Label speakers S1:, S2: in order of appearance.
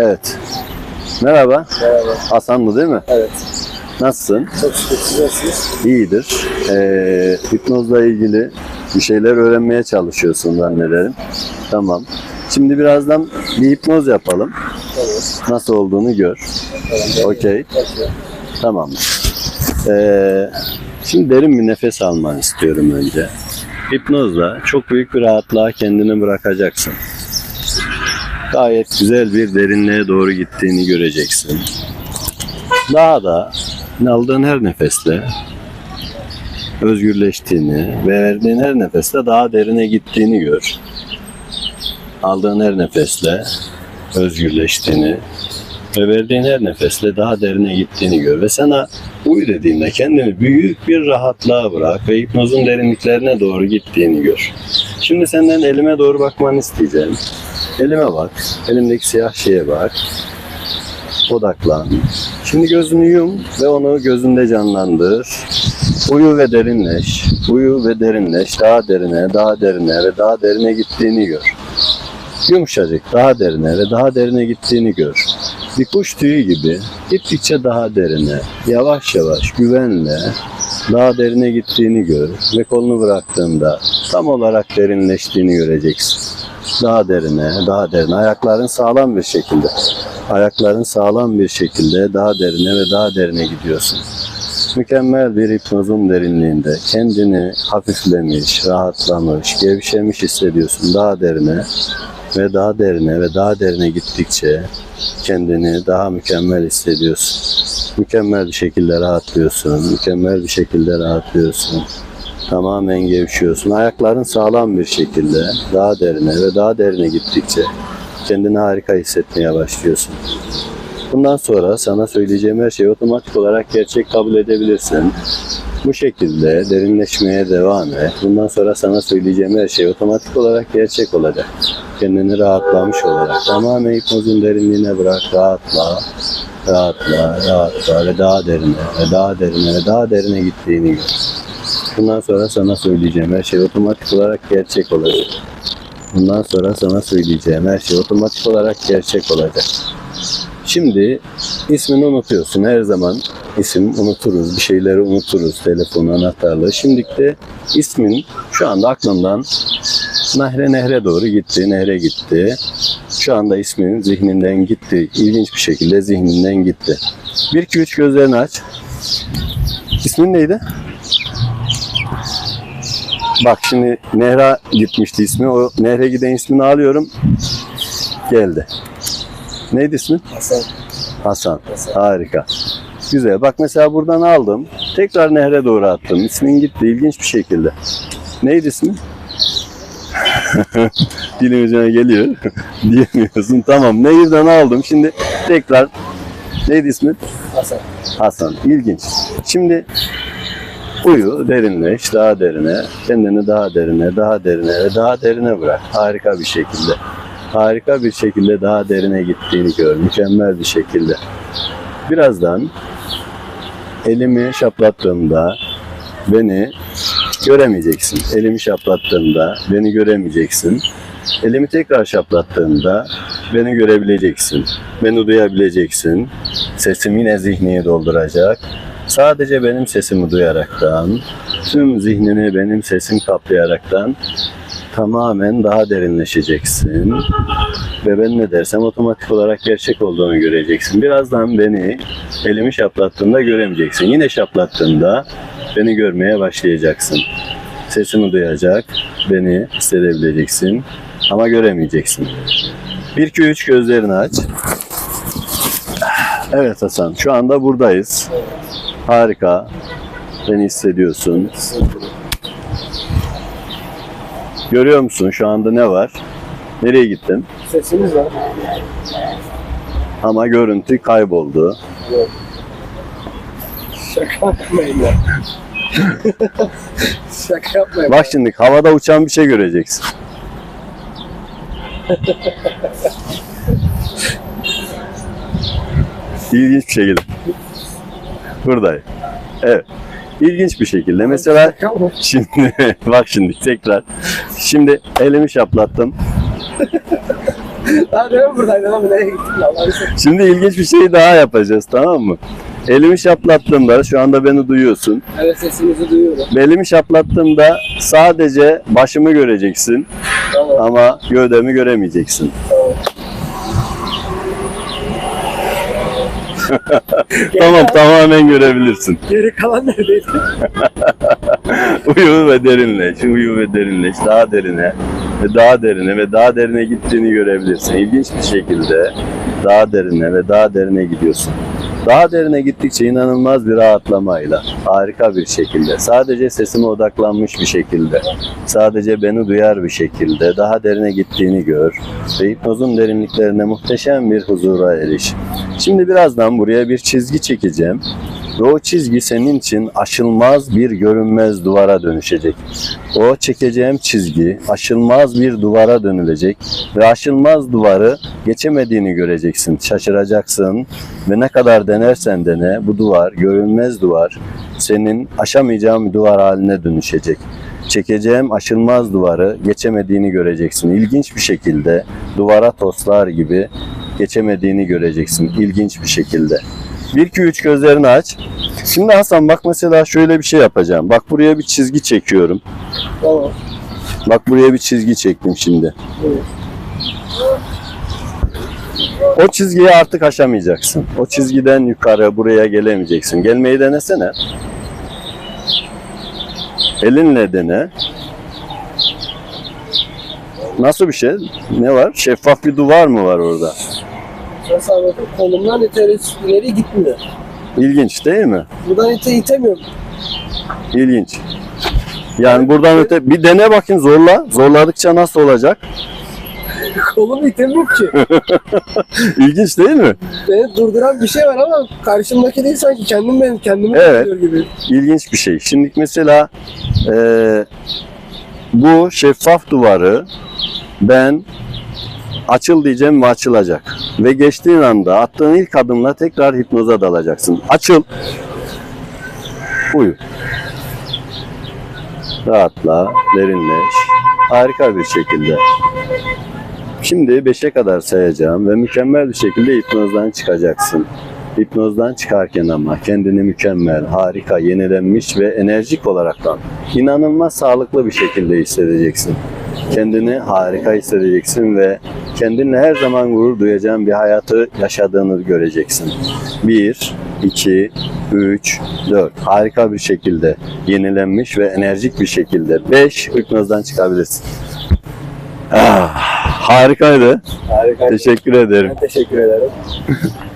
S1: Evet. Merhaba.
S2: Merhaba.
S1: Hasan mı değil mi?
S2: Evet.
S1: Nasılsın?
S2: Çok şükür siz nasılsınız?
S1: İyidir. Ee, hipnozla ilgili bir şeyler öğrenmeye çalışıyorsun zannederim. Tamam. Şimdi birazdan bir hipnoz yapalım.
S2: Tamam.
S1: Nasıl olduğunu gör.
S2: Tamam.
S1: Okey. Tamam. Ee, şimdi derin bir nefes almanı istiyorum önce. Hipnozla çok büyük bir rahatlığa kendini bırakacaksın. Gayet güzel bir derinliğe doğru gittiğini göreceksin. Daha da aldığın her nefesle özgürleştiğini ve verdiğin her nefeste daha derine gittiğini gör. Aldığın her nefesle özgürleştiğini ve verdiğin her nefesle daha derine gittiğini gör. Ve sana uyu dediğinde kendini büyük bir rahatlığa bırak ve hipnozun derinliklerine doğru gittiğini gör. Şimdi senden elime doğru bakmanı isteyeceğim. Elime bak. Elimdeki siyah şeye bak. Odaklan. Şimdi gözünü yum ve onu gözünde canlandır. Uyu ve derinleş. Uyu ve derinleş. Daha derine, daha derine ve daha derine gittiğini gör. Yumuşacık, daha derine ve daha derine gittiğini gör. Bir kuş tüyü gibi gittikçe daha derine, yavaş yavaş, güvenle daha derine gittiğini gör ve kolunu bıraktığında tam olarak derinleştiğini göreceksin. Daha derine, daha derine. Ayakların sağlam bir şekilde. Ayakların sağlam bir şekilde daha derine ve daha derine gidiyorsun. Mükemmel bir hipnozun derinliğinde kendini hafiflemiş, rahatlamış, gevşemiş hissediyorsun daha derine ve daha derine ve daha derine gittikçe kendini daha mükemmel hissediyorsun. Mükemmel bir şekilde rahatlıyorsun, mükemmel bir şekilde rahatlıyorsun. Tamamen gevşiyorsun. Ayakların sağlam bir şekilde daha derine ve daha derine gittikçe kendini harika hissetmeye başlıyorsun. Bundan sonra sana söyleyeceğim her şeyi otomatik olarak gerçek kabul edebilirsin. Bu şekilde derinleşmeye devam et. Bundan sonra sana söyleyeceğim her şey otomatik olarak gerçek olacak. Kendini rahatlamış olarak tamamen hipnozun derinliğine bırak, rahatla, rahatla, rahatla ve daha derine ve daha derine ve daha derine gittiğini gör. Bundan sonra sana söyleyeceğim her şey otomatik olarak gerçek olacak. Bundan sonra sana söyleyeceğim her şey otomatik olarak gerçek olacak. Şimdi ismini unutuyorsun. Her zaman isim unuturuz. Bir şeyleri unuturuz. Telefonu, anahtarlığı. Şimdilik de ismin şu anda aklımdan nehre nehre doğru gitti. Nehre gitti. Şu anda ismin zihninden gitti. İlginç bir şekilde zihninden gitti. 1 2 3 gözlerini aç. İsmin neydi? Bak şimdi Nehra gitmişti ismi. O Nehre giden ismini alıyorum. Geldi. Neydi ismin?
S2: Hasan.
S1: Hasan.
S2: Hasan.
S1: Harika. Güzel. Bak mesela buradan aldım. Tekrar nehre doğru attım. İsmin gitti ilginç bir şekilde. Neydi ismin? Dilim ucuna geliyor. Diyemiyorsun. Tamam. Nehirden aldım. Şimdi tekrar neydi ismin?
S2: Hasan.
S1: Hasan. İlginç. Şimdi uyu, derinleş, daha derine, kendini daha derine, daha derine ve daha derine bırak. Harika bir şekilde. Harika bir şekilde daha derine gittiğini gör. Mükemmel bir şekilde. Birazdan elimi şaplattığımda beni göremeyeceksin. Elimi şaplattığımda beni göremeyeceksin. Elimi tekrar şaplattığımda beni görebileceksin. Beni duyabileceksin. Sesim yine zihniyi dolduracak. Sadece benim sesimi duyaraktan, tüm zihnini benim sesim kaplayaraktan tamamen daha derinleşeceksin. Ve ben ne dersem otomatik olarak gerçek olduğunu göreceksin. Birazdan beni elimi şaplattığında göremeyeceksin. Yine şaplattığında beni görmeye başlayacaksın. Sesimi duyacak, beni hissedebileceksin ama göremeyeceksin. 1 2 3 gözlerini aç. Evet Hasan, şu anda buradayız. Harika. Beni hissediyorsun. Görüyor musun şu anda ne var? Nereye gittim?
S2: Sesimiz var.
S1: Ama görüntü kayboldu.
S2: Şaka yapmayın ya. Şaka yapmayın.
S1: Bak şimdi havada uçan bir şey göreceksin. İlginç bir şekilde. Buradayım. Evet. İlginç bir şekilde. Mesela şimdi bak şimdi tekrar. Şimdi elimi şaplattım.
S2: Daha demin buradaydın ama nereye gittin Allah'ını seversen.
S1: Şimdi ilginç bir şey daha yapacağız tamam mı? Elimi şaplattığımda şu anda beni duyuyorsun.
S2: Evet sesinizi duyuyorum.
S1: Belimi şaplattığımda sadece başımı göreceksin
S2: Tamam.
S1: ama gövdemi göremeyeceksin.
S2: tamam.
S1: Tamam tamamen görebilirsin.
S2: Geri kalan neredeydi?
S1: Uyu ve derinleş, uyu ve derinleş. Daha derine ve daha derine ve daha derine gittiğini görebilirsin. İlginç bir şekilde daha derine ve daha derine gidiyorsun. Daha derine gittikçe inanılmaz bir rahatlamayla, harika bir şekilde, sadece sesime odaklanmış bir şekilde, sadece beni duyar bir şekilde daha derine gittiğini gör ve hipnozun derinliklerine muhteşem bir huzura eriş. Şimdi birazdan buraya bir çizgi çekeceğim ve o çizgi senin için aşılmaz bir görünmez duvara dönüşecek. O çekeceğim çizgi aşılmaz bir duvara dönülecek ve aşılmaz duvarı geçemediğini göreceksin. Şaşıracaksın ve ne kadar denersen dene bu duvar, görünmez duvar senin aşamayacağın bir duvar haline dönüşecek. Çekeceğim aşılmaz duvarı geçemediğini göreceksin. İlginç bir şekilde duvara toslar gibi geçemediğini göreceksin. İlginç bir şekilde. 1 2 3 gözlerini aç. Şimdi Hasan bak mesela şöyle bir şey yapacağım. Bak buraya bir çizgi çekiyorum.
S2: Tamam.
S1: Bak buraya bir çizgi çektim şimdi.
S2: Evet.
S1: O çizgiyi artık aşamayacaksın. O çizgiden yukarı buraya gelemeyeceksin. Gelmeyi denesene. Elinle dene. Nasıl bir şey? Ne var? Şeffaf bir duvar mı var orada?
S2: Anlatayım? Kolumdan ileri, ileri gitmiyor.
S1: İlginç değil mi?
S2: Buradan ite itemiyorum.
S1: İlginç. Yani buradan öte bir dene bakayım zorla. Zorladıkça nasıl olacak?
S2: Kolumu itemiyorum ki.
S1: İlginç değil mi?
S2: Beni durduran bir şey var ama karşımdaki değil sanki kendim benim kendimi
S1: Evet.
S2: gibi.
S1: İlginç bir şey. Şimdi mesela eee, bu şeffaf duvarı ben açıl diyeceğim ve açılacak. Ve geçtiğin anda attığın ilk adımla tekrar hipnoza dalacaksın. Açıl. Uyu. Rahatla, derinleş. Harika bir şekilde. Şimdi 5'e kadar sayacağım ve mükemmel bir şekilde hipnozdan çıkacaksın. Hipnozdan çıkarken ama kendini mükemmel, harika, yenilenmiş ve enerjik olaraktan inanılmaz sağlıklı bir şekilde hissedeceksin. Kendini harika hissedeceksin ve kendinle her zaman gurur duyacağın bir hayatı yaşadığını göreceksin. 1, 2, 3, 4. Harika bir şekilde yenilenmiş ve enerjik bir şekilde. 5. Hipnozdan çıkabilirsin. Ah, harikaydı.
S2: Harika.
S1: Teşekkür ederim.
S2: Ben teşekkür ederim.